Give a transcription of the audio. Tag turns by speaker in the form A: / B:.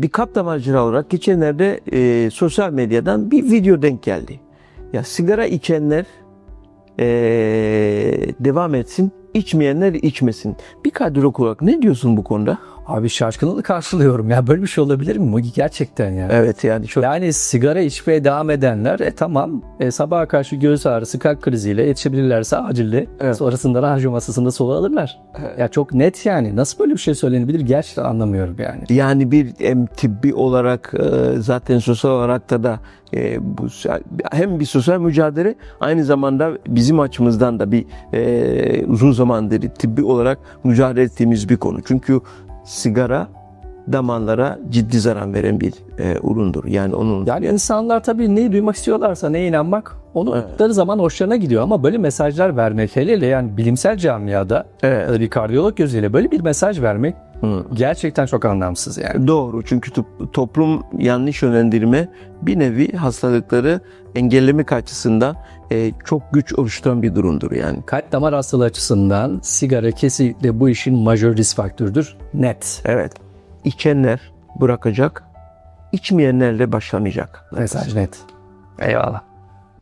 A: Bir kapta macera olarak geçenlerde e, sosyal medyadan bir video denk geldi. Ya sigara içenler e, devam etsin, içmeyenler içmesin. Bir kadrolog olarak ne diyorsun bu konuda?
B: Abi şaşkınlıkla karşılıyorum ya. Böyle bir şey olabilir mi Mugi? Gerçekten ya.
A: Evet yani çok
B: Yani sigara içmeye devam edenler e tamam e, sabaha karşı göğüs ağrısı kalp kriziyle yetişebilirlerse acilde
A: Evet.
B: sonrasında ranjı masasında sola alırlar. Ya çok net yani nasıl böyle bir şey söylenebilir gerçekten anlamıyorum yani.
A: Yani bir hem tıbbi olarak e, zaten sosyal olarak da da e, bu hem bir sosyal mücadele aynı zamanda bizim açımızdan da bir e, uzun zamandır tıbbi olarak mücadele ettiğimiz bir konu. Çünkü sigara damarlara ciddi zarar veren bir e, üründür. Yani onun
B: Yani insanlar tabii neyi duymak istiyorlarsa neye inanmak onu
A: Evet.
B: zaman hoşlarına gidiyor ama böyle mesajlar vermek hele hele yani bilimsel camiada
A: Evet.
B: bir kardiyolog gözüyle böyle bir mesaj vermek
A: Hı.
B: gerçekten çok anlamsız yani.
A: Doğru çünkü to- toplum yanlış yönlendirme bir nevi hastalıkları engellemek açısından e, çok güç oluşturan bir durumdur yani.
B: Kalp damar hastalığı açısından sigara kesinlikle bu işin majör risk faktörüdür. Net.
A: Evet. İçenler bırakacak, içmeyenlerle başlamayacak.
B: Mesaj net. Eyvallah.